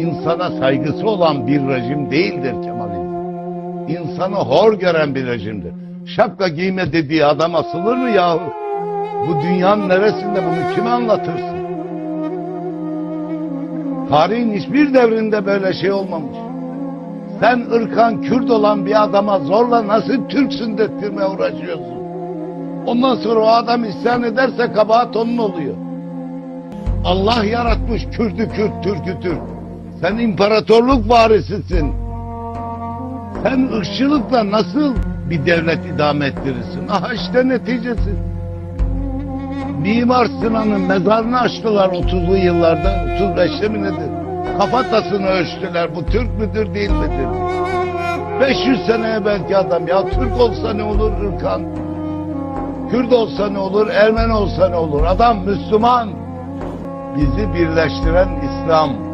insana saygısı olan bir rejim değildir Kemalizm. İnsanı hor gören bir rejimdir. Şapka giyme dediği adam asılır mı yahu? Bu dünyanın neresinde bunu kime anlatırsın? Tarihin hiçbir devrinde böyle şey olmamış. Sen ırkan Kürt olan bir adama zorla nasıl Türksün dedirmeye uğraşıyorsun? Ondan sonra o adam isyan ederse kabahat onun oluyor. Allah yaratmış Kürt'ü Kürt, Türk'ü Türk. Sen imparatorluk varisisin. Sen ırkçılıkla nasıl bir devlet idame ettirirsin? Aha işte neticesi. Mimar Sinan'ın mezarını açtılar 30'lu yıllarda. 35'te mi nedir? Kafatasını ölçtüler. Bu Türk müdür değil midir? 500 seneye belki adam. Ya Türk olsa ne olur ırkan? Kürt olsa ne olur? Ermeni olsa ne olur? Adam Müslüman. Bizi birleştiren İslam.